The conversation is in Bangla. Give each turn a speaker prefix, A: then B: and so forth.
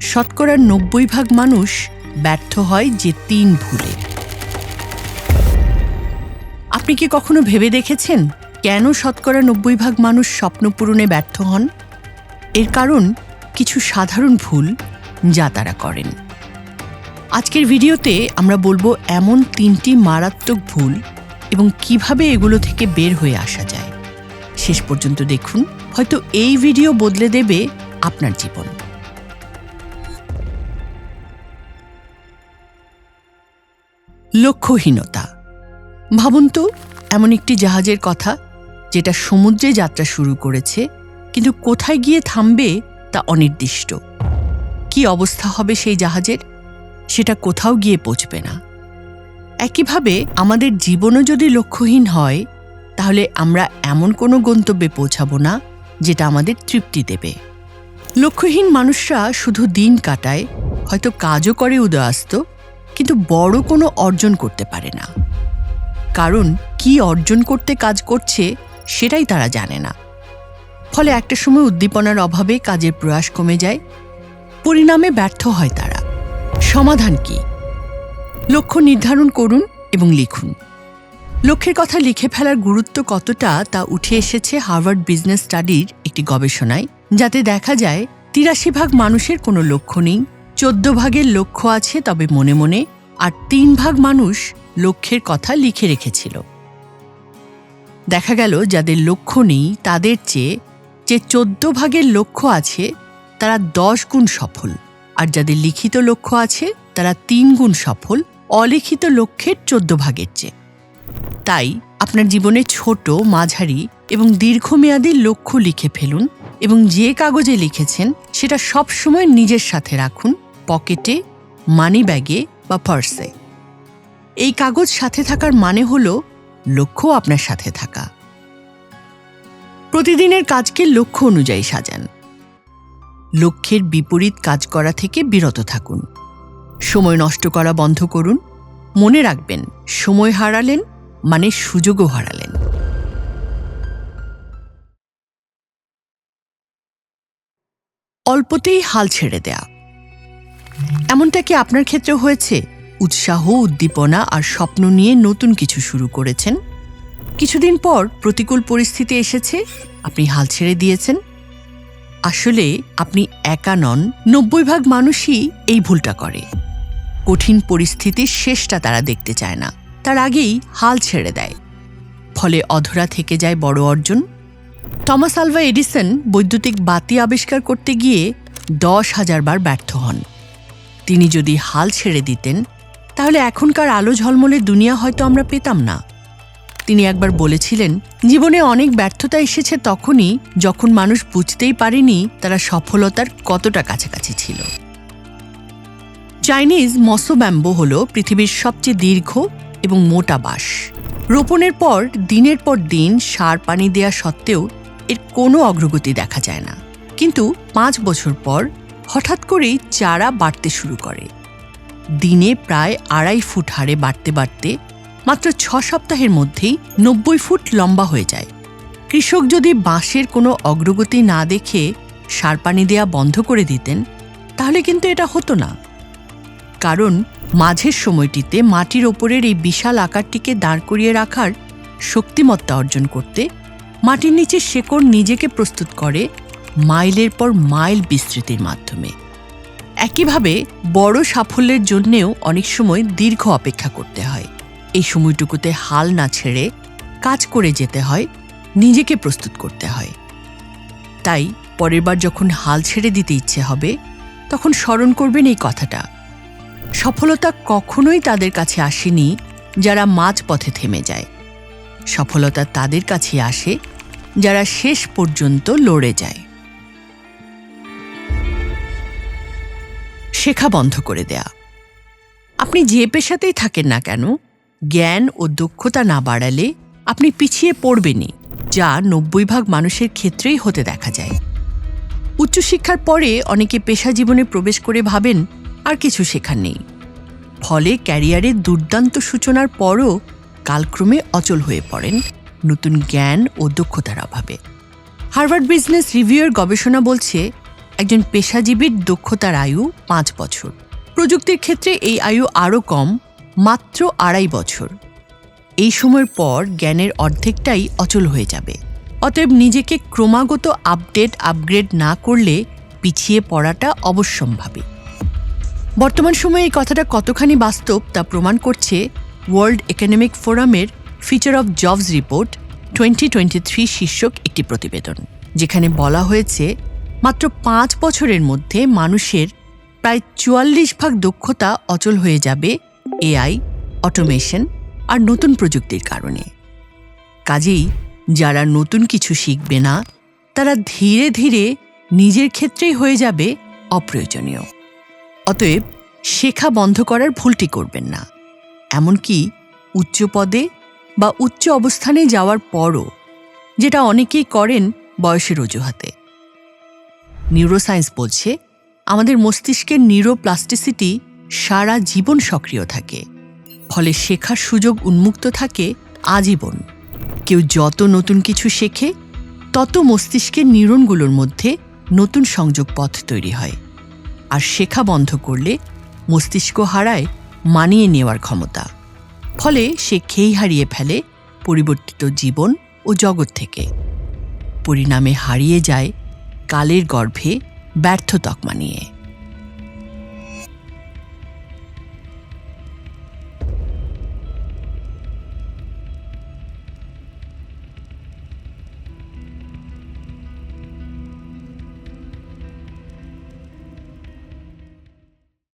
A: শতকরা নব্বই ভাগ মানুষ ব্যর্থ হয় যে তিন ভুলে। আপনি কি কখনো ভেবে দেখেছেন কেন শতকরা নব্বই ভাগ মানুষ স্বপ্ন পূরণে ব্যর্থ হন? এর কারণ কিছু সাধারণ ভুল যা তারা করেন। আজকের ভিডিওতে আমরা বলব এমন তিনটি মারাত্মক ভুল এবং কীভাবে এগুলো থেকে বের হয়ে আসা যায়। শেষ পর্যন্ত দেখুন, হয়তো এই ভিডিও বদলে দেবে আপনার জীবন। লক্ষ্যহীনতা। ভাবুন তো, এমন একটি জাহাজের কথা, যেটা সমুদ্রে যাত্রা শুরু করেছে, কিন্তু কোথায় গিয়ে থামবে তা অনির্দিষ্ট। কি অবস্থা হবে সেই জাহাজের? সেটা কোথাও গিয়ে পৌঁছবে না। একইভাবে, আমাদের জীবনও যদি লক্ষ্যহীন হয়, তাহলে আমরা এমন কোনো গন্তব্যে পৌঁছাবো না, যেটা আমাদের তৃপ্তি দেবে। লক্ষ্যহীন মানুষরা শুধু দিন কাটায়, হয়তো কাজও করে উদয়াস্ত কিন্তু বড় কোনো অর্জন করতে পারে না। কারণ কি অর্জন করতে কাজ করছে সেটাই তারা জানে না। ফলে একটা সময় উদ্দীপনার অভাবে কাজের প্রয়াস কমে যায়, পরিণামে ব্যর্থ হয় তারা। সমাধান কি? লক্ষ্য নির্ধারণ করুন এবং লিখুন। লক্ষ্যের কথা লিখে ফেলার গুরুত্ব কতটা তা উঠে এসেছে হার্ভার্ড বিজনেস স্টাডির একটি গবেষণায়, যাতে দেখা যায় তিরাশি ভাগ মানুষের কোনো লক্ষ্য নেই চোদ্দ ভাগের লক্ষ্য আছে তবে মনে মনে আর তিন ভাগ মানুষ লক্ষ্যের কথা লিখে রেখেছিল। দেখা গেল যাদের লক্ষ্য নেই তাদের চেয়ে যে চোদ্দ ভাগের লক্ষ্য আছে তারা দশ গুণ সফল, আর যাদের লিখিত লক্ষ্য আছে তারা তিন গুণ সফল, অলিখিত লক্ষ্যের চোদ্দ ভাগের চেয়ে। তাই আপনার জীবনে ছোট, মাঝারি এবং দীর্ঘমেয়াদী লক্ষ্য লিখে ফেলুন এবং যে কাগজে লিখেছেন সেটা সবসময় নিজের সাথে রাখুন পকেটে মানি ব্যাগে বা পার্সে এই কাগজ সাথে থাকার মানে হল লক্ষ্য আপনার সাথে থাকা। প্রতিদিনের কাজকে লক্ষ্য অনুযায়ী সাজান। লক্ষ্যের বিপরীত কাজ করা থেকে বিরত থাকুন। সময় নষ্ট করা বন্ধ করুন। মনে রাখবেন, সময় হারালেন মানে সুযোগও হারালেন। অল্পতেই হাল ছেড়ে দেয়া। এমনটা কি আপনার ক্ষেত্রে হয়েছে? উৎসাহ, উদ্দীপনা আর স্বপ্ন নিয়ে নতুন কিছু শুরু করেছেন? কিছুদিন পর প্রতিকূল পরিস্থিতি এসেছে, আপনি হাল ছেড়ে দিয়েছেন। আসলে আপনি একা নন, নব্বই ভাগ মানুষই এই ভুলটা করে। কঠিন পরিস্থিতির শেষটা তারা দেখতে চায় না, তার আগেই হাল ছেড়ে দেয়। ফলে অধরা থেকে যায় বড় অর্জন। টমাস আলভা এডিসন বৈদ্যুতিক বাতি আবিষ্কার করতে গিয়ে দশ হাজার বার ব্যর্থ হন। তিনি যদি হাল ছেড়ে দিতেন, তাহলে এখনকার আলো ঝলমলে দুনিয়া হয়তো আমরা পেতাম না। তিনি একবার বলেছিলেন, জীবনে অনেক ব্যর্থতা এসেছে তখনই যখন মানুষ বুঝতেই পারেনি তারা সফলতার কতটা কাছাকাছি ছিল। চাইনিজ মৎস্য ব্যাম্বো হল পৃথিবীর সবচেয়ে দীর্ঘ এবং মোটা বাঁশ। রোপণের পর, দিনের পর দিন সার পানি দেয়া সত্ত্বেও এর কোনো অগ্রগতি দেখা যায় না। কিন্তু পাঁচ বছর পর হঠাৎ করেই চারা বাড়তে শুরু করে। দিনে প্রায় আড়াই ফুট হারে বাড়তে বাড়তে মাত্র ছ সপ্তাহের মধ্যেই নব্বই ফুট লম্বা হয়ে যায়। কৃষক যদি বাঁশের কোনো অগ্রগতি না দেখে সার পানি দেয়া বন্ধ করে দিতেন, তাহলে কিন্তু এটা হতো না। কারণ মাঝের সময়টিতে মাটির ওপরের এই বিশাল আকারটিকে দাঁড় করিয়ে রাখার শক্তিমত্তা অর্জন করতে মাটির নিচে শেকড় নিজেকে প্রস্তুত করে মাইলের পর মাইল বিস্তৃতির মাধ্যমে। একইভাবে বড় সাফল্যের জন্যেও অনেক সময় দীর্ঘ অপেক্ষা করতে হয়। এই সময়টুকুতে হাল না ছেড়ে কাজ করে যেতে হয়, নিজেকে প্রস্তুত করতে হয়। তাই পরের বার যখন হাল ছেড়ে দিতে ইচ্ছে হবে, তখন স্মরণ করবেন এই কথাটা। সফলতা কখনোই তাদের কাছে আসেনি যারা মাঝ পথে থেমে যায়। সফলতা তাদের কাছে আসে যারা শেষ পর্যন্ত লড়ে যায়। শেখা বন্ধ করে দেয়া। আপনি যে পেশাতেই থাকেন না কেন, জ্ঞান ও দক্ষতা না বাড়ালে আপনি পিছিয়ে পড়বেনই, যা নব্বই ভাগ মানুষের ক্ষেত্রেই হতে দেখা যায়। উচ্চশিক্ষার পরে অনেকে পেশা জীবনে প্রবেশ করে ভাবেন, আর কিছু শেখার নেই। ফলে ক্যারিয়ারের দুর্দান্ত সূচনার পরও কালক্রমে অচল হয়ে পড়েন নতুন জ্ঞান ও দক্ষতার অভাবে। হার্ভার্ড বিজনেস রিভিউয়ের গবেষণা বলছে একজন পেশাজীবীর দক্ষতার আয়ু পাঁচ বছর। প্রযুক্তির ক্ষেত্রে এই আয়ু আরও কম, মাত্র আড়াই বছর। এই সময়ের পর জ্ঞানের অর্ধেকটাই অচল হয়ে যাবে। অতএব নিজেকে ক্রমাগত আপডেট, আপগ্রেড না করলে পিছিয়ে পড়াটা অবশ্যম্ভাবী। বর্তমান সময়ে এই কথাটা কতখানি বাস্তব তা প্রমাণ করছে ওয়ার্ল্ড একাডেমিক ফোরামের future of jobs report twenty twenty three শীর্ষক একটি প্রতিবেদন, যেখানে বলা হয়েছে মাত্র পাঁচ বছরের মধ্যে মানুষের প্রায় চুয়াল্লিশ ভাগ দক্ষতা অচল হয়ে যাবে এআই, অটোমেশন আর নতুন প্রযুক্তির কারণে। কাজেই যারা নতুন কিছু শিখবে না, তারা ধীরে ধীরে নিজের ক্ষেত্রেই হয়ে যাবে অপ্রয়োজনীয়। অতএব শেখা বন্ধ করার ভুলটি করবেন না। এমনকি উচ্চ পদে বা উচ্চ অবস্থানে যাওয়ার পরও, যেটা অনেকেই করেন বয়সের অজুহাতে নিউরোসায়েন্স বলছে, আমাদের মস্তিষ্কের নিউরোপ্লাস্টিসিটি সারা জীবন সক্রিয় থাকে, ফলে শেখার সুযোগ উন্মুক্ত থাকে আজীবন। কেউ যত নতুন কিছু শেখে, তত মস্তিষ্কের নিউরনগুলোর মধ্যে নতুন সংযোগ পথ তৈরি হয়, আর শেখা বন্ধ করলে মস্তিষ্ক হারায় মানিয়ে নেওয়ার ক্ষমতা, ফলে সে খেই হারিয়ে ফেলে পরিবর্তিত জীবন ও জগৎ থেকে। পরিণামে হারিয়ে যায় কালের গর্ভে ব্যর্থ তকমা নিয়ে।